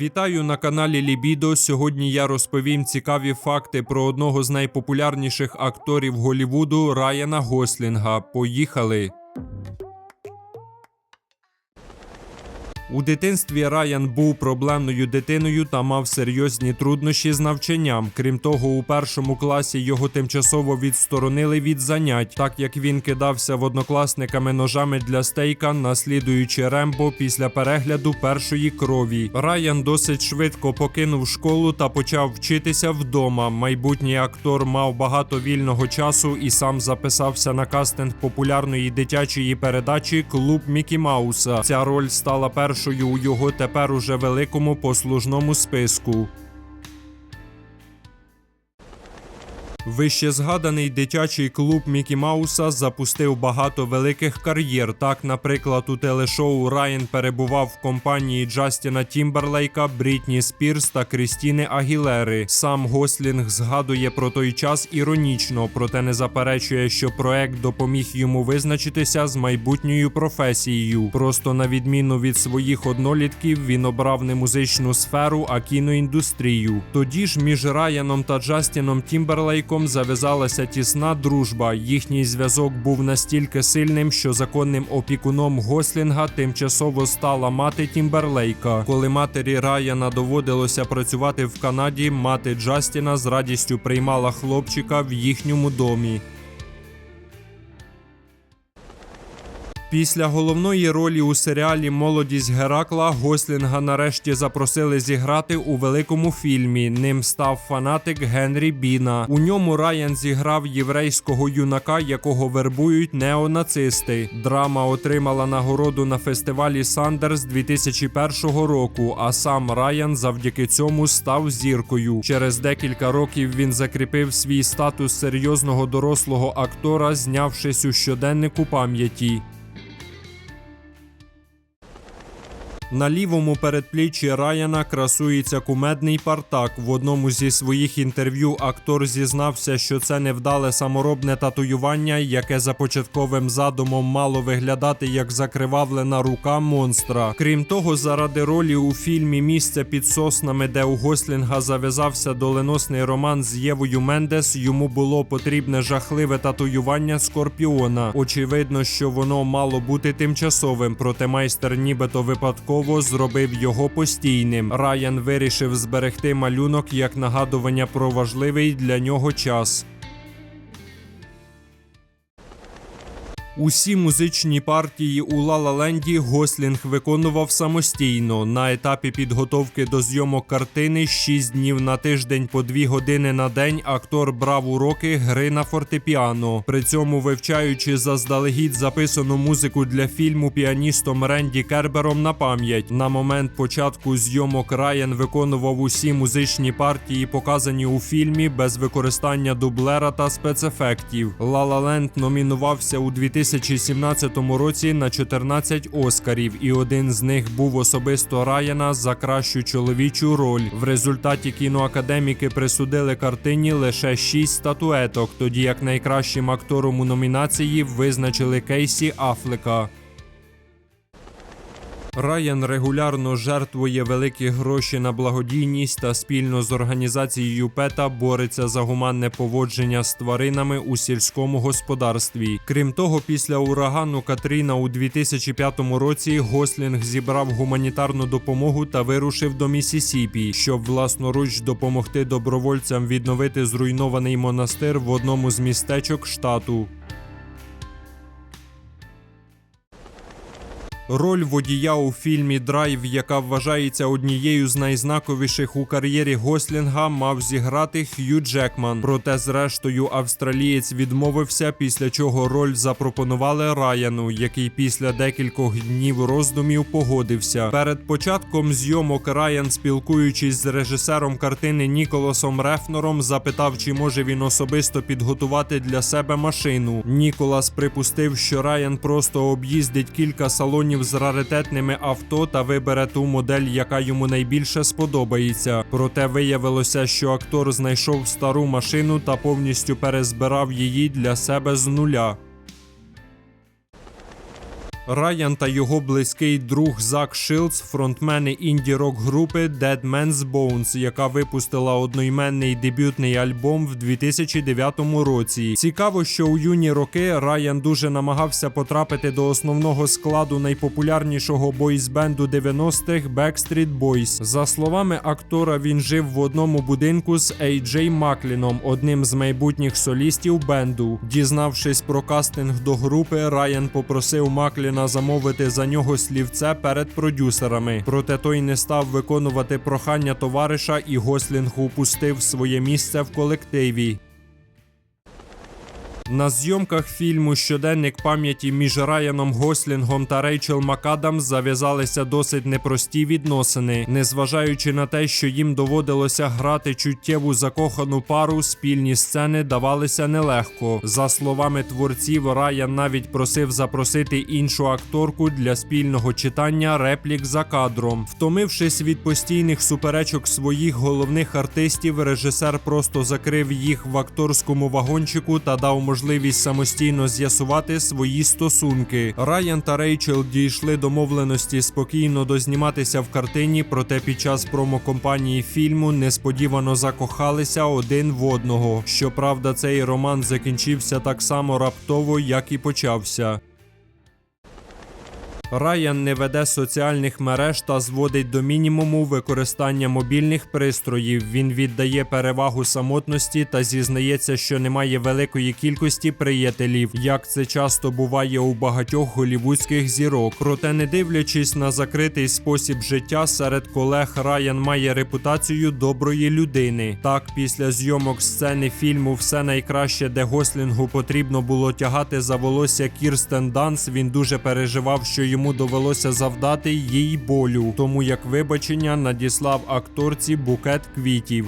Вітаю на каналі Лібідо. Сьогодні я розповім цікаві факти про одного з найпопулярніших акторів Голівуду Райана Гослінга. Поїхали! У дитинстві Райан був проблемною дитиною та мав серйозні труднощі з навчанням. Крім того, у першому класі його тимчасово відсторонили від занять, так як він кидався в однокласниками ножами для стейка, наслідуючи Рембо після перегляду першої крові. Райан досить швидко покинув школу та почав вчитися вдома. Майбутній актор мав багато вільного часу і сам записався на кастинг популярної дитячої передачі Клуб Мікі Мауса. Ця роль стала першою у його тепер уже великому послужному списку. Вище згаданий дитячий клуб Мікі Мауса запустив багато великих кар'єр. Так, наприклад, у телешоу Райан перебував в компанії Джастіна Тімберлейка, Брітні Спірс та Крістіни Агілери. Сам Гослінг згадує про той час іронічно, проте не заперечує, що проект допоміг йому визначитися з майбутньою професією. Просто на відміну від своїх однолітків, він обрав не музичну сферу, а кіноіндустрію. Тоді ж між Райаном та Джастіном Тімберлейком зав'язалася тісна дружба. Їхній зв'язок був настільки сильним, що законним опікуном Гослінга тимчасово стала мати Тімберлейка. Коли матері Раяна доводилося працювати в Канаді, мати Джастіна з радістю приймала хлопчика в їхньому домі. Після головної ролі у серіалі Молодість Геракла Гослінга нарешті запросили зіграти у великому фільмі. Ним став фанатик Генрі Біна. У ньому Райан зіграв єврейського юнака, якого вербують неонацисти. Драма отримала нагороду на фестивалі Сандерс 2001 року. А сам Райан завдяки цьому став зіркою. Через декілька років він закріпив свій статус серйозного дорослого актора, знявшись у щоденнику пам'яті. На лівому передпліччі Райана красується кумедний партак. В одному зі своїх інтерв'ю актор зізнався, що це невдале саморобне татуювання, яке за початковим задумом мало виглядати як закривавлена рука монстра. Крім того, заради ролі у фільмі Місце під соснами, де у Гослінга зав'язався доленосний роман з Євою Мендес, йому було потрібне жахливе татуювання скорпіона. Очевидно, що воно мало бути тимчасовим, проте майстер нібито випадково зробив його постійним. Райан вирішив зберегти малюнок як нагадування про важливий для нього час. Усі музичні партії у Ла-Ла-Ленді Гослінг виконував самостійно. На етапі підготовки до зйомок картини 6 днів на тиждень по 2 години на день актор брав уроки гри на фортепіано. При цьому вивчаючи заздалегідь записану музику для фільму піаністом Ренді Кербером на пам'ять. На момент початку зйомок Райан виконував усі музичні партії, показані у фільмі, без використання дублера та спецефектів. Ла-Ла Ленд номінувався у 2017 році на 14 Оскарів, і один з них був особисто Райана за кращу чоловічу роль. В результаті кіноакадеміки присудили картині лише 6 статуеток, тоді як найкращим актором у номінації визначили Кейсі Афлека. Райан регулярно жертвує великі гроші на благодійність та спільно з організацією ПЕТА бореться за гуманне поводження з тваринами у сільському господарстві. Крім того, після урагану Катріна у 2005 році Гослінг зібрав гуманітарну допомогу та вирушив до Місісіпі, щоб власноруч допомогти добровольцям відновити зруйнований монастир в одному з містечок штату. Роль водія у фільмі Драйв, яка вважається однією з найзнаковіших у кар'єрі Гослінга, мав зіграти Х'ю Джекман. Проте, зрештою, австралієць відмовився, після чого роль запропонували Раяну, який після декількох днів роздумів погодився. Перед початком зйомок Райан, спілкуючись з режисером картини Ніколасом Рефнором, запитав, чи може він особисто підготувати для себе машину. Ніколас припустив, що Райан просто об'їздить кілька салонів з раритетними авто та вибере ту модель, яка йому найбільше сподобається. Проте виявилося, що актор знайшов стару машину та повністю перезбирав її для себе з нуля. Райан та його близький друг Зак Шилдс, фронтмени інді-рок групи Dead Man's Bones, яка випустила одноіменний дебютний альбом в 2009 році. Цікаво, що у юні роки Райан дуже намагався потрапити до основного складу найпопулярнішого бойсбенду 90-х Backstreet Boys. За словами актора, він жив в одному будинку з Ей-Джей Макліном, одним з майбутніх солістів бенду. Дізнавшись про кастинг до групи, Райан попросив Макліна замовити за нього слівце перед продюсерами. Проте той не став виконувати прохання товариша, і Гослінг упустив своє місце в колективі. На зйомках фільму Щоденник пам'яті між Раяном Гослінгом та Рейчел МакАдамс зав'язалися досить непрості відносини, незважаючи на те, що їм доводилося грати чуттєву закохану пару, спільні сцени давалися нелегко. За словами творців, Раян навіть просив запросити іншу акторку для спільного читання реплік за кадром. Втомившись від постійних суперечок своїх головних артистів, режисер просто закрив їх в акторському вагончику та дав можливість самостійно з'ясувати свої стосунки. Райан та Рейчел дійшли домовленості спокійно дозніматися в картині, проте під час промокомпанії фільму несподівано закохалися один в одного. Щоправда, цей роман закінчився так само раптово, як і почався. Райан не веде соціальних мереж та зводить до мінімуму використання мобільних пристроїв. Він віддає перевагу самотності та зізнається, що немає великої кількості приятелів, як це часто буває у багатьох голівудських зірок. Проте, не дивлячись на закритий спосіб життя, серед колег Райан має репутацію доброї людини. Так, після зйомок сцени фільму Все найкраще, де Гослінгу потрібно було тягати за волосся Кірстен Данс, він дуже переживав, що йому довелося завдати їй болю, тому як вибачення надіслав акторці букет квітів.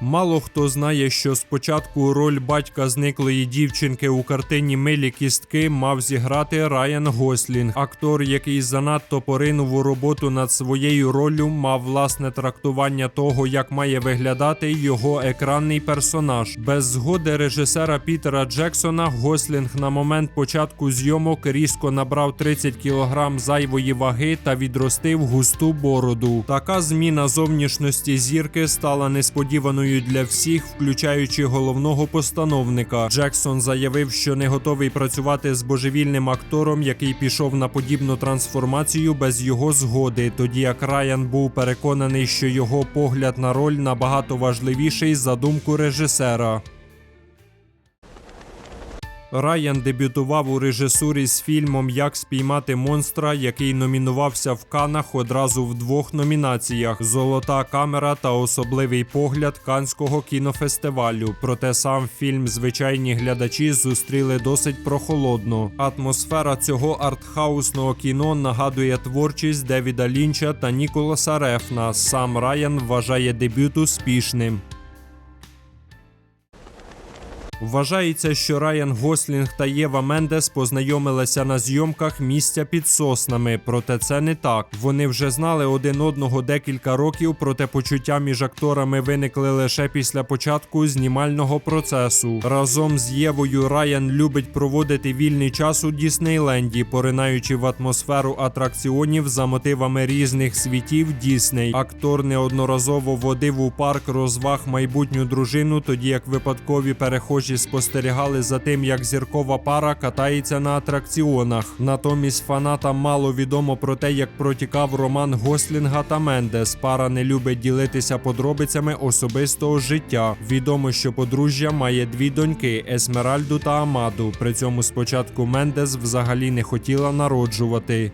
Мало хто знає, що спочатку роль батька зниклої дівчинки у картині Милі кістки мав зіграти Райан Гослінг. Актор, який занадто поринув у роботу над своєю роллю, мав власне трактування того, як має виглядати його екранний персонаж. Без згоди режисера Пітера Джексона Гослінг на момент початку зйомок різко набрав 30 кг зайвої ваги та відростив густу бороду. Така зміна зовнішності зірки стала несподіваною для всіх, включаючи головного постановника. Джексон заявив, що не готовий працювати з божевільним актором, який пішов на подібну трансформацію без його згоди. Тоді як Райан був переконаний, що його погляд на роль набагато важливіший за думку режисера. Райан дебютував у режисурі з фільмом Як спіймати монстра, який номінувався в Канах одразу в двох номінаціях: Золота камера та особливий погляд Канського кінофестивалю. Проте сам фільм звичайні глядачі зустріли досить прохолодно. Атмосфера цього артхаусного кіно нагадує творчість Девіда Лінча та Ніколаса Рефна. Сам Райан вважає дебют успішним. Вважається, що Райан Гослінг та Єва Мендес познайомилися на зйомках місця під соснами, проте це не так. Вони вже знали один одного декілька років, проте почуття між акторами виникли лише після початку знімального процесу. Разом з Євою Райан любить проводити вільний час у Діснейленді, поринаючи в атмосферу атракціонів за мотивами різних світів Дісней. Актор неодноразово водив у парк розваг майбутню дружину, тоді як випадкові перехожі спостерігали за тим, як зіркова пара катається на атракціонах. Натомість фанатам мало відомо про те, як протікав роман Гослінга та Мендес. Пара не любить ділитися подробицями особистого життя. Відомо, що подружжя має дві доньки Есмеральду та Амаду. При цьому спочатку Мендес взагалі не хотіла народжувати.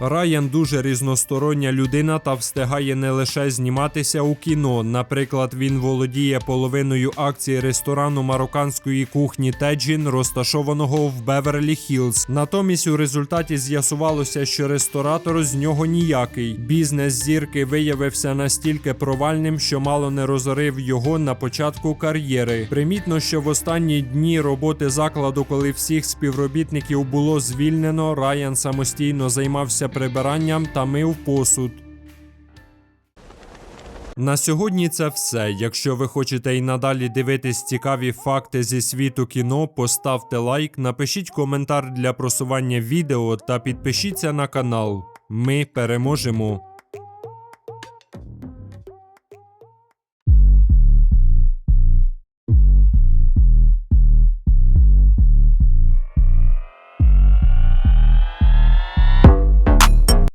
Райан дуже різностороння людина та встигає не лише зніматися у кіно. Наприклад, він володіє половиною акцій ресторану марокканської кухні Теджін, розташованого в Беверлі Хілз. Натомість у результаті з'ясувалося, що ресторатор з нього ніякий. Бізнес зірки виявився настільки провальним, що мало не розорив його на початку кар'єри. Примітно, що в останні дні роботи закладу, коли всіх співробітників було звільнено, Райан самостійно займався прибиранням та мив посуд. На сьогодні це все. Якщо ви хочете і надалі дивитись цікаві факти зі світу кіно, поставте лайк, напишіть коментар для просування відео та підпишіться на канал. Ми переможемо.